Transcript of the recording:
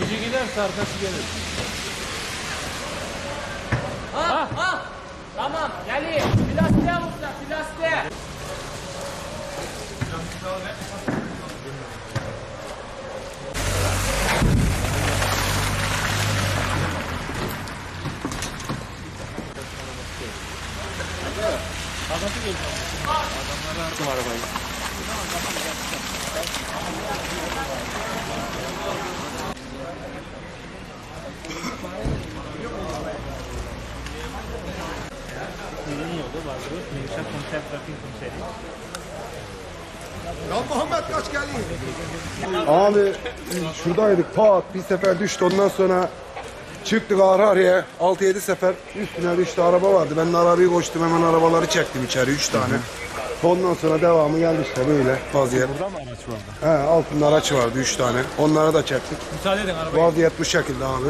Gücü giderse arkası gelir. Ha ha. Tamam geliyor. Plastiğe vursa plastiğe. Arkası gelir. Adamlar ardım arabayı. Biliniyordu vardı. Melisa komiser trafik komiseri. Ya Muhammed kaç geldin? Abi şuradaydık pat bir sefer düştü ondan sonra çıktık ağır ağrıya 6-7 sefer üstüne düştü araba vardı ben de arabayı koştum hemen arabaları çektim içeri 3 tane. Ondan sonra devamı geldi işte böyle vaziyet. Burada mı araç vardı? He, altında araç vardı 3 tane onlara da çektik. Müsaade edin arabayı. Vaziyet bu şekilde abi.